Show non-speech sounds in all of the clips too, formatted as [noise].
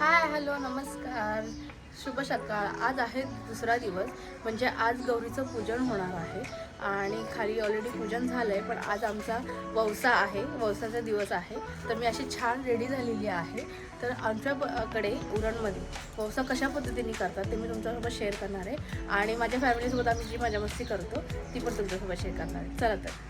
Hi hello नमस्कार. शुभ सकाळ. आज आहे दुसरा दिवस म्हणजे आज गौरीचं पूजन होणार आहे. आणि खाली ऑलरेडी पूजन झालं आहे पण आज आमचा वौसा आहे वौसाचा दिवस आहे. तर मी अशी छान रेडी झालेली आहे. तर आमच्याकडे उरणमध्ये वौसा कशा पद्धतीने करतात ते मी तुमच्यासोबत शेअर करणार आहे. आणि माझ्या फॅमिलीसोबत आम्ही जी मजा मस्ती करतो ती पण तुमच्यासोबत शेअर करणार आहे. चला तर.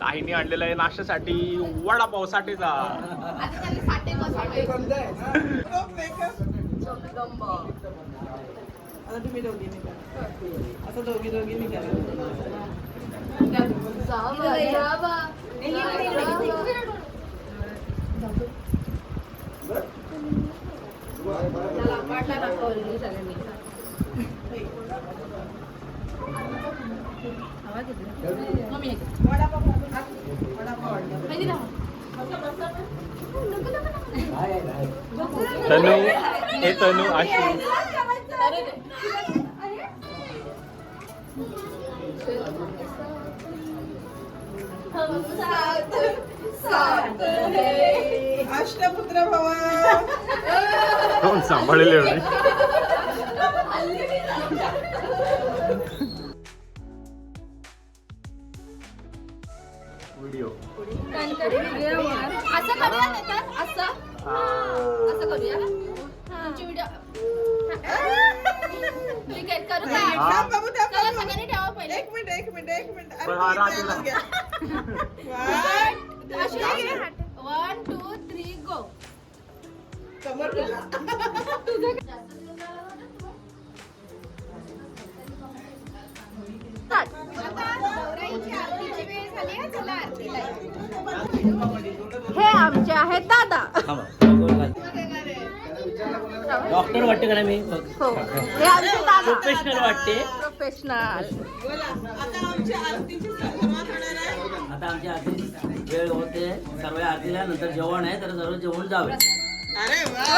ताईने आणलेला आहे नाश्त्यासाठी वडापावसाठीचा आता तुम्ही दोघी असं दोघी दोघी दोघींनी करा तनू हे तनू आशू अष्टपुत्र भवा सांभाळेल व्हिडिओ असं करूया असं? असं करूया तुमची व्हिडिओ ठीक आहे करू का थांब बाबू, थांब चला बाबू. सगळ्यांनी ठेवा पहिले. एक मिनिट एक मिनिट एक मिनिट. अरे, पण हा तुम्ही राजूला. चालत घ्या. One, [laughs] अशी वन टू थ्री गो कमर फिरवा. हे आमचे आहेत दादा. डॉक्टर वाटते का मी? हो. हे आमचे [laughs] दादा. प्रोफेशनल वाटते. प्रोफेशनल बोला आता आमची आरतीची सुरुवात होणार आहे आता आमची आरती वेळ होते. सर्व आरतीला नंतर जेवण आहे तर सर्व जेवण जावे. अरे वा!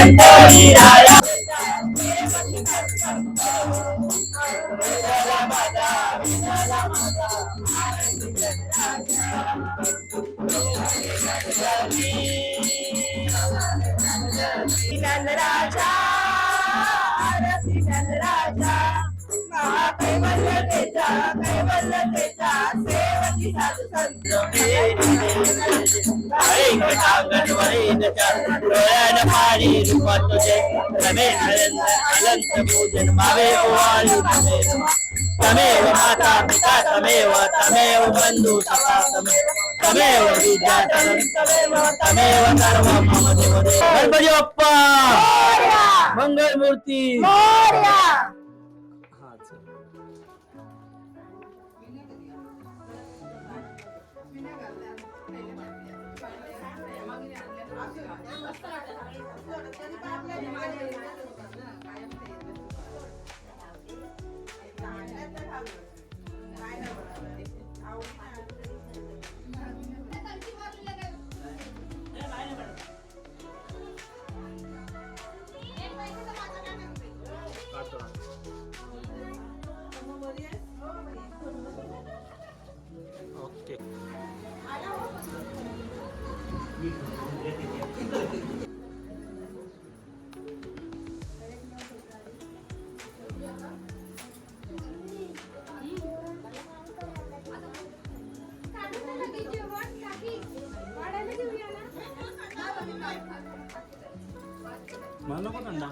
पंढरीराया डोळ्यानं पाणी रूपात तुझे रमे अनंत पूजन मावे ओवाळू तमेव तमेव माता पिता तमेव तमेव बंधू सखा तमेव तमेव सर्व मम देवदेव गणपती बाप्पा! मंगल मूर्ती ओके नको थंडा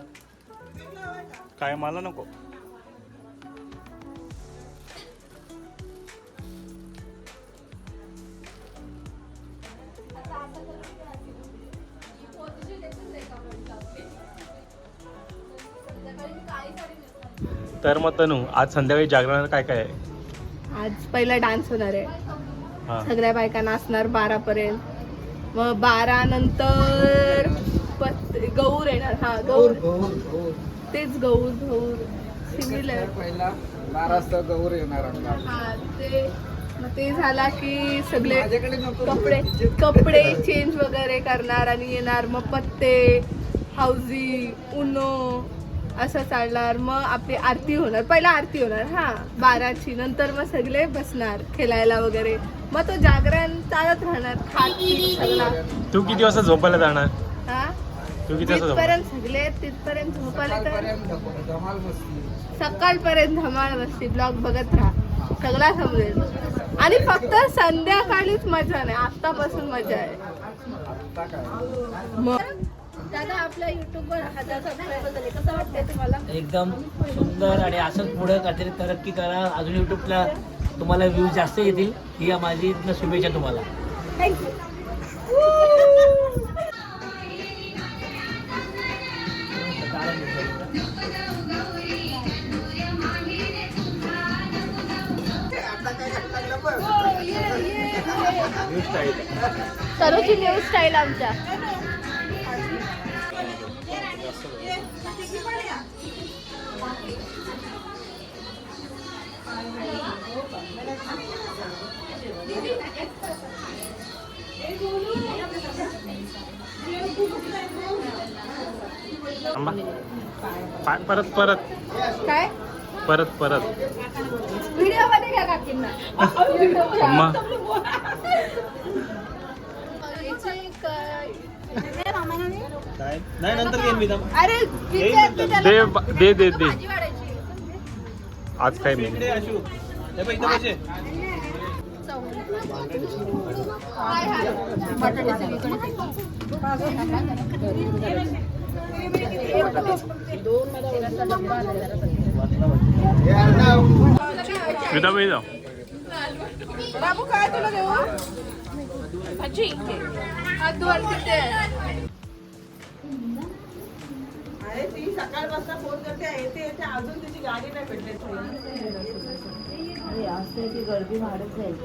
काय मला नको. तर मग तनू आज संध्याकाळी जागरण काय काय आहे? आज पहिला डान्स होणार आहे. हा. सगळ्या बायका नाचणार बारा पर्यंत मग बारा नंतर गौर येणार हा गौर. तेच गौर गौर. सिमिलर. पहिला बाराचा गौर येणार हा ते मग ते झाला की सगळे कपडे कपडे चेंज वगैरे करणार आणि येणार. मग पत्ते हाऊजी उनो असं चालणार. मग आपली आरती होणार. पहिला आरती होणार हा. बाराची. नंतर मग सगळे बसणार खेळायला वगैरे. मग तो जागरण चालत राहणार. खात सगळा. तू किती वाजता झोपायला जाणार? हा? तिथपर्यंत सगळे तिथपर्यंत तर सकाळपर्यंत धमाल मस्ती सकाळपर्यंत धमाल बसते ब्लॉग बघत राहा. सगळा समजेल. आणि फक्त संध्याकाळीच मजा नाही आतापासून मजा आहे. मग दादा आपल्या युट्यूब वर हजार सबस्क्रायबर झाले कसं वाटतंय तुम्हाला? एकदम सुंदर आणि असंच पुढे काहीतरी तरक्की करा. अजून युट्यूबला तुम्हाला व्ह्यूज जास्त येतील. ही माझी इथनं शुभेच्छा तुम्हाला. थँक्यू सरोची न्यू स्टाईल आमच्या. परत परत. काय? परत परत. व्हिडिओमध्ये घ्या काकींना. [laughs] नाही नंतर घेईन मी अरे त्याला दे. ब- दे दे दे भाजी वाढायची. आज काय नाही हाय, हाय. बटाटे सगळीकडे. विदा बाई जाऊ बाबू काय तुला देऊ भाजी हात वरती ते अरे ती सकाळपासून फोन करते येते येते अजून तिची गाडी नाही भेटली. गर्दी वाढत जाईल.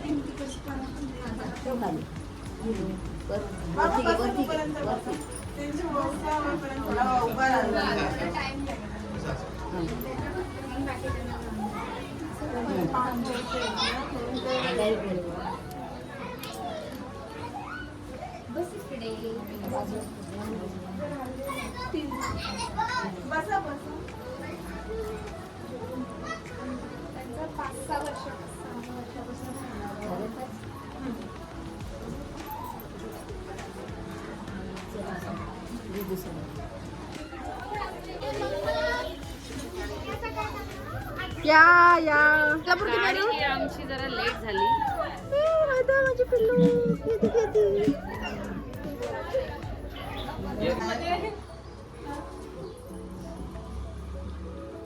त्यांची व्यवस्था होईपर्यंत थोडा उभा राहिला बसा बसा त्यांचा पाच सहा वर्ष सहा वर्षापासून पुरती मेनू? गाडी आमची जरा लेट झाली. माझी पिल्लू. किती किती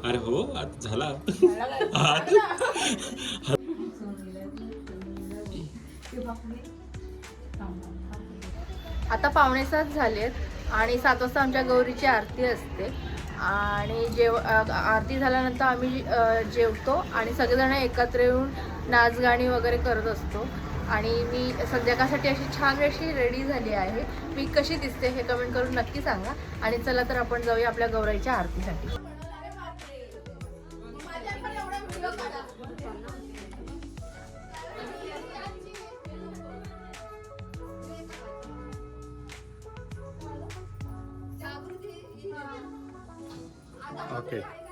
अरे हो आता झाला. आता पावणे सात झालेत. आणि सात वाजता आमच्या गौरीची आरती असते. आणि जेव आरती झाल्यानंतर आम्ही जेवतो आणि सगळेजण एकत्र येऊन नाच गाणी वगैरे करत असतो. आणि मी संध्याकाळसाठी अशी छान अशी रेडी झाली आहे. मी कशी दिसते हे कमेंट करून नक्की सांगा. आणि चला तर आपण जाऊया आपल्या गौराईच्या आरतीसाठी. Okay.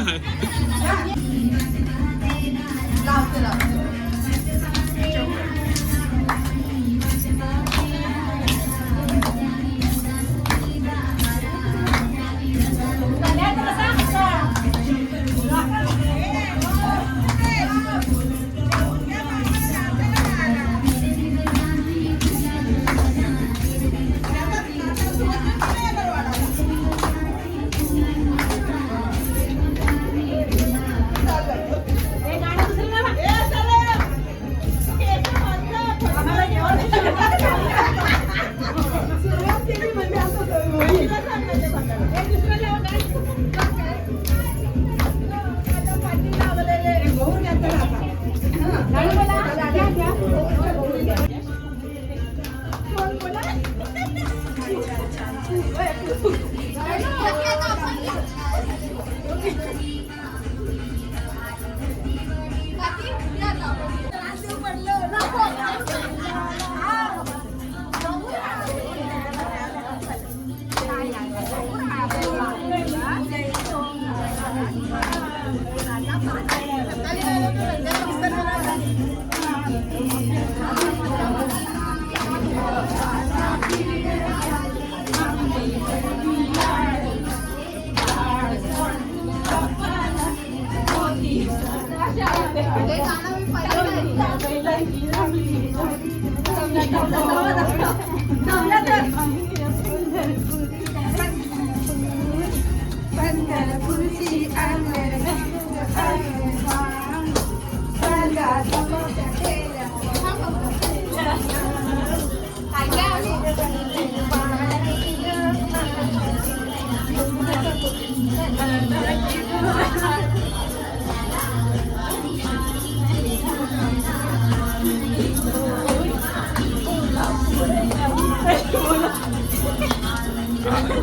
ओके [laughs]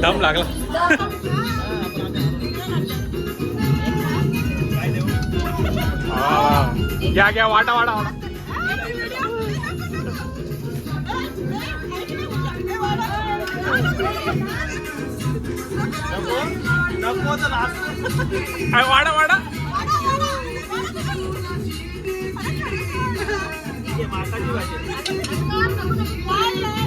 दम लागला. हा. घ्या घ्या वाटा वाटा वाटा. काय वाडा वाडा हा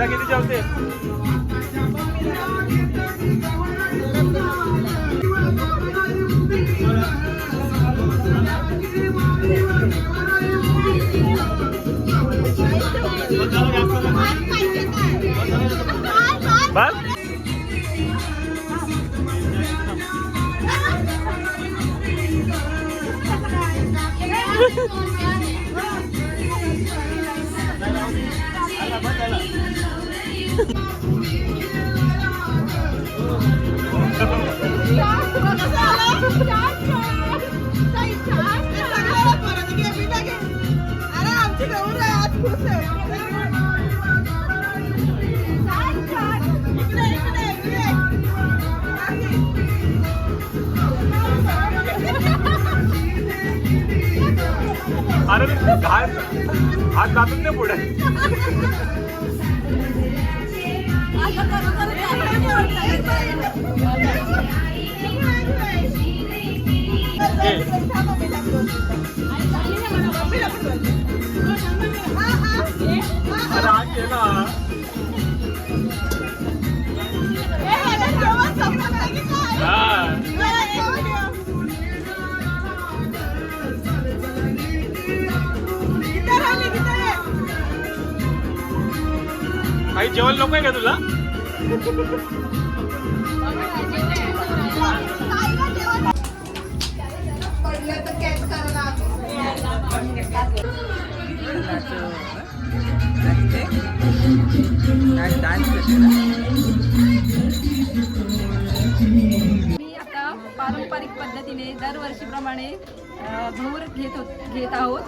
तिला किती जेवते बस अरे आमची हात जातून ते पुढे. काही जेवण नको आहे का तुला? मी आता पारंपरिक पद्धतीने दरवर्षीप्रमाणे घौर घेत होत घेत आहोत.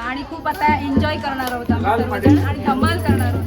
आणि खूप आता एन्जॉय करणार आहोत आणि धमाल करणार आहोत.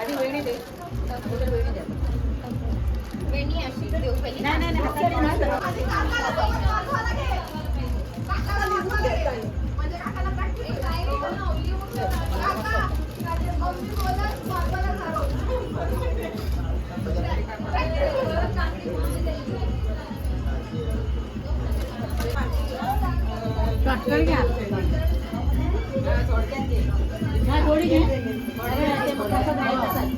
आधी वेणी दे. वेणी द्या. वेणी अशी देऊ पहिली. नाही नाही मस्ती 哎来来点卤蛋酸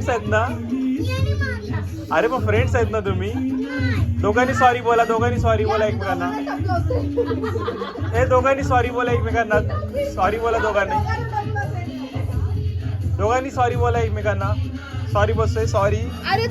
फ्रेंड्स आहेत ना? अरे पण फ्रेंड्स आहेत ना तुम्ही? दोघांनी सॉरी बोला दोघांनी सॉरी बोला एकमेकांना. हे दोघांनी सॉरी बोला एकमेकांना. सॉरी बोला दोघांनी. दोघांनी सॉरी बोला एकमेकांना. सॉरी बसतोय सॉरी अरे